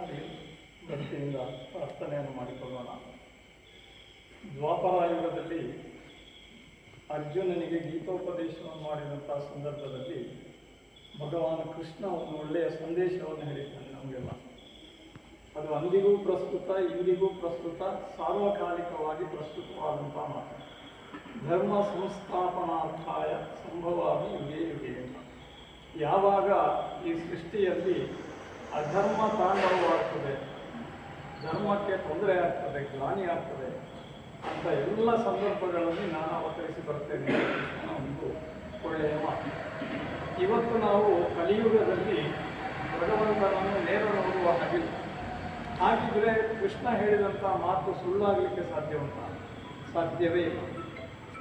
ಆಗಲಿ ಭಕ್ತಿಯಿಂದ ಪ್ರಾರ್ಥನೆಯನ್ನು ಮಾಡಿಕೊಳ್ಳೋಣ. ದ್ವಾಪರ ಯುಗದಲ್ಲಿ ಅರ್ಜುನನಿಗೆ ಗೀತೋಪದೇಶವನ್ನು ಮಾಡಿದಂತಹ ಸಂದರ್ಭದಲ್ಲಿ ಭಗವಾನ್ ಕೃಷ್ಣ ಒಂದು ಒಳ್ಳೆಯ ಸಂದೇಶವನ್ನು ಹೇಳಿದ್ದಾನೆ ನಮಗೆಲ್ಲ. ಅದು ಅಂದಿಗೂ ಪ್ರಸ್ತುತ, ಇಂದಿಗೂ ಪ್ರಸ್ತುತ, ಸಾರ್ವಕಾಲಿಕವಾಗಿ ಪ್ರಸ್ತುತವಾದಂಥ ಮಾತು. ಧರ್ಮ ಸಂಸ್ಥಾಪನಾರ್ಥಾಯ ಸಂಭವಾಮಿ ಯುಗೇ ಯಾವಾಗ ಈ ಸೃಷ್ಟಿಯಲ್ಲಿ ಅಧರ್ಮ ತಾಂಡವವಾಗ್ತದೆ. ಧರ್ಮಕ್ಕೆ ತೊಂದರೆ ಆಗ್ತದೆ, ಗ್ಲಾನಿ ಆಗ್ತದೆ ಅಂತ ಎಲ್ಲ ಸಂದರ್ಭಗಳಲ್ಲಿ ನಾನು ಅವತರಿಸಿ ಬರ್ತೇನೆ ಒಂದು ಒಳ್ಳೆಯ ಮಾತು. ಇವತ್ತು ನಾವು ಕಲಿಯುಗದಲ್ಲಿ ಭಗವಂತನನ್ನು ನೇರ ನೋಡುವ ಹಾಗಿಲ್ಲ ಹಾಗಿದ್ರೆ ಕೃಷ್ಣ ಹೇಳಿದಂಥ ಮಾತು ಸುಳ್ಳಾಗಲಿಕ್ಕೆ ಸಾಧ್ಯ ಉಂಟ? ಸಾಧ್ಯವೇ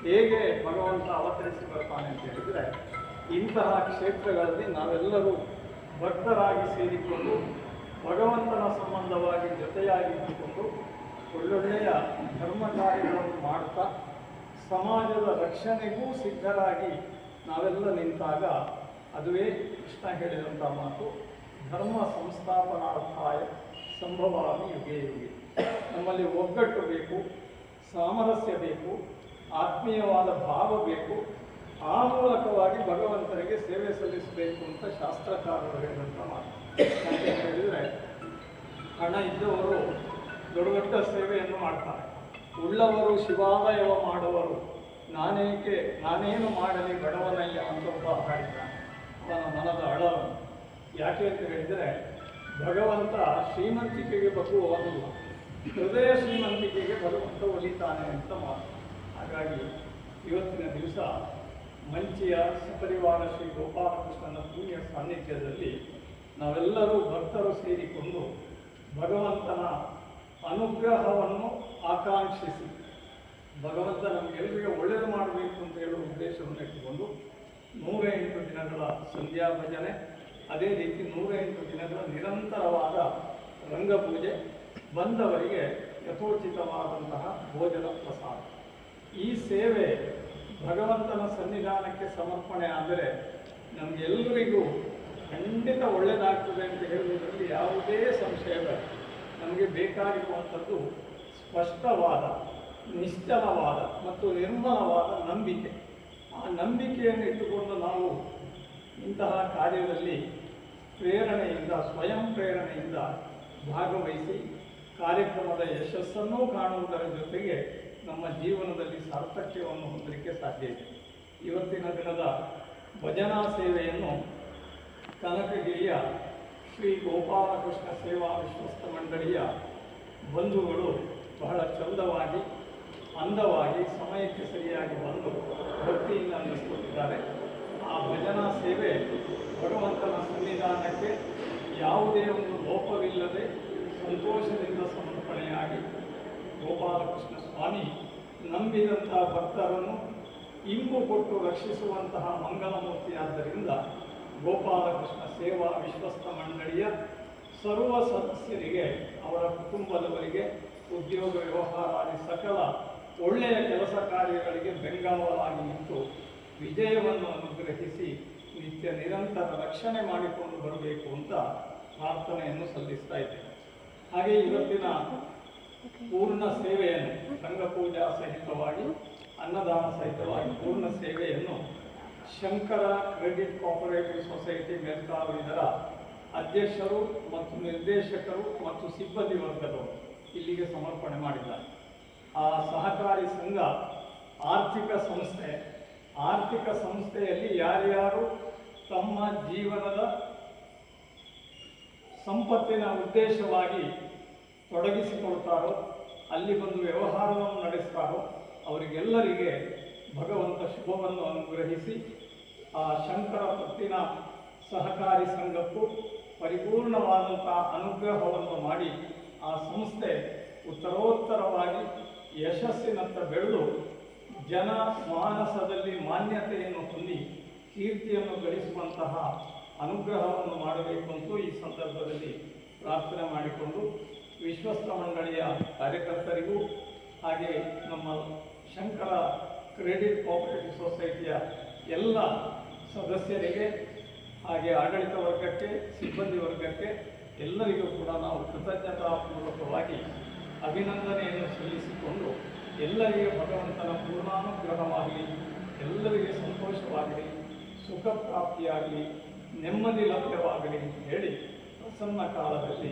ಹೇಗೆ ಭಗವಂತ ಅವತರಿಸಿ ಬರ್ತಾನೆ ಅಂತ ಹೇಳಿದರೆ ಇಂತಹ ಕ್ಷೇತ್ರಗಳಲ್ಲಿ ನಾವೆಲ್ಲರೂ ಭಕ್ತರಾಗಿ ಸೇರಿಕೊಂಡು ಭಗವಂತನ ಸಂಬಂಧವಾಗಿ ಜೊತೆಯಾಗಿ ಇದ್ದುಕೊಂಡು ಒಳ್ಳೊಳ್ಳೆಯ ಧರ್ಮ ಕಾರ್ಯಗಳನ್ನು ಮಾಡ್ತಾ ಸಮಾಜದ ರಕ್ಷಣೆಗೂ ಸಿದ್ಧರಾಗಿ ನಾವೆಲ್ಲ ನಿಂತಾಗ ಅದುವೇ ಕೃಷ್ಣ ಹೇಳಿದಂಥ ಮಾತು, ಧರ್ಮ ಸಂಸ್ಥಾಪನಾರ್ಥಾಯ ಸಂಭವಾಮಿ ಯುಗೆ ಯುಗೆ. ನಮ್ಮಲ್ಲಿ ಒಗ್ಗಟ್ಟು ಬೇಕು, ಸಾಮರಸ್ಯ ಬೇಕು, ಆತ್ಮೀಯವಾದ ಭಾವ ಬೇಕು. ಆ ಮೂಲಕವಾಗಿ ಭಗವಂತನಿಗೆ ಸೇವೆ ಸಲ್ಲಿಸಬೇಕು ಅಂತ ಶಾಸ್ತ್ರಕಾರರು ಹೇಳಿದಂಥ ಮಾತು ಹೇಳಿದರೆ, ಹಣ ಇದ್ದವರು ದೊಡ್ಡ ದೊಡ್ಡ ಸೇವೆಯನ್ನು ಮಾಡ್ತಾರೆ. ಉಳ್ಳವರು ಶಿವಾಲಯವ ಮಾಡುವರು. ನಾನೇಕೆ, ನಾನೇನು ಮಾಡಲಿ ಬಡವನಯ್ಯ ಅಂತ ಒಬ್ಬ ಹಾಡಿದ್ದಾನೆ. ಅವನ ಮನದ ಅಳವನ್ನು ಯಾಕೆ ಅಂತ ಹೇಳಿದರೆ, ಭಗವಂತ ಶ್ರೀಮಂತಿಕೆಗೆ ಬಗ್ಗುವವನಲ್ಲ ಹೃದಯ ಶ್ರೀಮಂತಿಕೆಗೆ ಭಗವಂತ ಒಲಿತಾನೆ ಅಂತ ಮಾತು. ಹಾಗಾಗಿ ಇವತ್ತಿನ ದಿವಸ ಮಂಚಿಯ ಸುಪರಿವಾರ ಶ್ರೀ ಗೋಪಾಲಕೃಷ್ಣನ ಪುಣ್ಯ ಸಾನ್ನಿಧ್ಯದಲ್ಲಿ ನಾವೆಲ್ಲರೂ ಭಕ್ತರು ಸೇರಿಕೊಂಡು ಭಗವಂತನ ಅನುಗ್ರಹವನ್ನು ಆಕಾಂಕ್ಷಿಸಿ, ಭಗವಂತ ನಮಗೆಲ್ಲರಿಗೆ ಒಳ್ಳೆಯದು ಮಾಡಬೇಕು ಅಂತ ಹೇಳುವ ಉದ್ದೇಶವನ್ನು ಇಟ್ಟುಕೊಂಡು ನೂರ ಎಂಟು ದಿನಗಳ ಸಂಧ್ಯಾ ಭಜನೆ, ಅದೇ ರೀತಿ ನೂರ ಎಂಟು ದಿನಗಳ ನಿರಂತರವಾದ ರಂಗಪೂಜೆ, ಬಂದವರಿಗೆ ಯಥೋಚಿತವಾದಂತಹ ಭೋಜನ ಪ್ರಸಾದ. ಈ ಸೇವೆ ಭಗವಂತನ ಸನ್ನಿಧಾನಕ್ಕೆ ಸಮರ್ಪಣೆ ಆದರೆ ನಮಗೆಲ್ಲರಿಗೂ ಖಂಡಿತ ಒಳ್ಳೆಯದಾಗ್ತದೆ ಅಂತ ಹೇಳುವುದರಲ್ಲಿ ಯಾವುದೇ ಸಂಶಯ ಬೇಡ. ನಮಗೆ ಬೇಕಾಗಿರುವಂಥದ್ದು ಸ್ಪಷ್ಟವಾದ, ನಿಶ್ಚಲವಾದ ಮತ್ತು ನಿರ್ಮಲವಾದ ನಂಬಿಕೆ. ಆ ನಂಬಿಕೆಯನ್ನು ಇಟ್ಟುಕೊಂಡು ನಾವು ಇಂತಹ ಕಾರ್ಯದಲ್ಲಿ ಪ್ರೇರಣೆಯಿಂದ, ಸ್ವಯಂ ಪ್ರೇರಣೆಯಿಂದ ಭಾಗವಹಿಸಿ ಕಾರ್ಯಕ್ರಮದ ಯಶಸ್ಸನ್ನು ಕಾಣುವುದರ ಜೊತೆಗೆ ನಮ್ಮ ಜೀವನದಲ್ಲಿ ಸಾರ್ಥಕ್ಯವನ್ನು ಹೊಂದಲಿಕ್ಕೆ ಸಾಧ್ಯ ಇದೆ. ಇವತ್ತಿನ ದಿನದ ಭಜನಾ ಸೇವೆಯನ್ನು ಕನಕಗಿರಿಯ ಶ್ರೀ ಗೋಪಾಲಕೃಷ್ಣ ಸೇವಾ ವಿಶ್ವಸ್ತ ಮಂಡಳಿಯ ಬಂಧುಗಳು ಬಹಳ ಚಂದವಾಗಿ, ಅಂದವಾಗಿ, ಸಮಯಕ್ಕೆ ಸರಿಯಾಗಿ ಬಂದು ಭಕ್ತಿಯಿಂದ ನಡೆಸಿಕೊಟ್ಟಿದ್ದಾರೆ ಆ ಭಜನಾ ಸೇವೆ ಭಗವಂತನ ಸನ್ನಿಧಾನಕ್ಕೆ ಯಾವುದೇ ಒಂದು ಲೋಪವಿಲ್ಲದೆ ಸಂತೋಷದಿಂದ ಸಮರ್ಪಣೆಯಾಗಿ ಗೋಪಾಲಕೃಷ್ಣ ಸ್ವಾಮಿ ನಂಬಿದಂತಹ ಭಕ್ತರನ್ನು ಇಂಬು ಕೊಟ್ಟು ರಕ್ಷಿಸುವಂತಹ ಮಂಗಲಮೂರ್ತಿಯಾದ್ದರಿಂದ ಗೋಪಾಲಕೃಷ್ಣ ಸೇವಾ ವಿಶ್ವಸ್ತ ಮಂಡಳಿಯ ಸರ್ವ ಸದಸ್ಯರಿಗೆ, ಅವರ ಕುಟುಂಬದವರಿಗೆ, ಉದ್ಯೋಗ ವ್ಯವಹಾರಾದಿ ಸಕಲ ಒಳ್ಳೆಯ ಕೆಲಸ ಕಾರ್ಯಗಳಿಗೆ ಬೆಂಗಾವಲಾಗಿ ನಿಂತು ವಿಜಯವನ್ನು ಅನುಗ್ರಹಿಸಿ ನಿತ್ಯ ನಿರಂತರ ರಕ್ಷಣೆ ಮಾಡಿಕೊಂಡು ಬರಬೇಕು ಅಂತ ಪ್ರಾರ್ಥನೆಯನ್ನು ಸಲ್ಲಿಸ್ತಾ ಇದ್ದೇನೆ. ಹಾಗೆ ಇವತ್ತಿನ ಪೂರ್ಣ ಸೇವೆಯನ್ನು, ರಂಗಪೂಜಾ ಸಹಿತವಾಗಿ ಅನ್ನದಾನ ಸಹಿತವಾಗಿ ಪೂರ್ಣ ಸೇವೆಯನ್ನು Shankara credit cooperative society Melkaru ಇದರ ಅಧ್ಯಕ್ಷರು ಮತ್ತು ನಿರ್ದೇಶಕರು ಮತ್ತು ಸಿಬ್ಬಂದಿ ವರ್ಗದವರು ಇಲ್ಲಿಗೆ ಸಮರ್ಪಣೆ ಮಾಡಿದ್ದಾರೆ. ಆ ಸಹಕಾರಿ ಸಂಘ ಆರ್ಥಿಕ ಸಂಸ್ಥೆ, ಆರ್ಥಿಕ ಸಂಸ್ಥೆಯಲ್ಲಿ ಯಾರ್ಯಾರು ತಮ್ಮ ಜೀವನದ ಸಂಪತ್ತಿನ ಉದ್ದೇಶವಾಗಿ ತೊಡಗಿಸಿಕೊಳ್ತಾರೋ, ಅಲ್ಲಿ ಬಂದು ವ್ಯವಹಾರವನ್ನು ನಡೆಸ್ತಾರೋ, ಅವರಿಗೆಲ್ಲರಿಗೆ ಭಗವಂತ ಶುಭವನ್ನು ಅನುಗ್ರಹಿಸಿ, ಆ ಶಂಕರ ಪತ್ತಿನ ಸಹಕಾರಿ ಸಂಘಕ್ಕೂ ಪರಿಪೂರ್ಣವಾದಂಥ ಅನುಗ್ರಹವನ್ನು ಮಾಡಿ, ಆ ಸಂಸ್ಥೆ ಉತ್ತರೋತ್ತರವಾಗಿ ಯಶಸ್ಸಿನತ್ತ ಬೆಳೆದು ಜನ ಮಾನಸದಲ್ಲಿ ಮಾನ್ಯತೆಯನ್ನು ಹೊಂದಿ ಕೀರ್ತಿಯನ್ನು ಗಳಿಸುವಂತಹ ಅನುಗ್ರಹವನ್ನು ಮಾಡಬೇಕು ಅಂತೂ ಈ ಸಂದರ್ಭದಲ್ಲಿ ಪ್ರಾರ್ಥನೆ ಮಾಡಿಕೊಂಡು ವಿಶ್ವಸ್ತ ಮಂಡಳಿಯ ಕಾರ್ಯಕರ್ತರಿಗೂ ಹಾಗೆ ನಮ್ಮ ಶಂಕರ ಕ್ರೆಡಿಟ್ ಕೋಆಪರೇಟಿವ್ ಸೊಸೈಟಿಯ ಎಲ್ಲ ಸದಸ್ಯರಿಗೆ ಹಾಗೆ ಆಡಳಿತ ವರ್ಗಕ್ಕೆ, ಸಿಬ್ಬಂದಿ ವರ್ಗಕ್ಕೆ ಎಲ್ಲರಿಗೂ ಕೂಡ ನಾವು ಕೃತಜ್ಞತಾಪೂರ್ವಕವಾಗಿ ಅಭಿನಂದನೆಯನ್ನು ಸಲ್ಲಿಸಿಕೊಂಡು ಎಲ್ಲರಿಗೆ ಭಗವಂತನ ಪೂರ್ಣಾನುಗ್ರಹವಾಗಲಿ, ಎಲ್ಲರಿಗೆ ಸಂತೋಷವಾಗಲಿ, ಸುಖ ಪ್ರಾಪ್ತಿಯಾಗಲಿ, ನೆಮ್ಮದಿ ಲಭ್ಯವಾಗಲಿ ಅಂತ ಹೇಳಿ ಪ್ರಸನ್ನ ಕಾಲದಲ್ಲಿ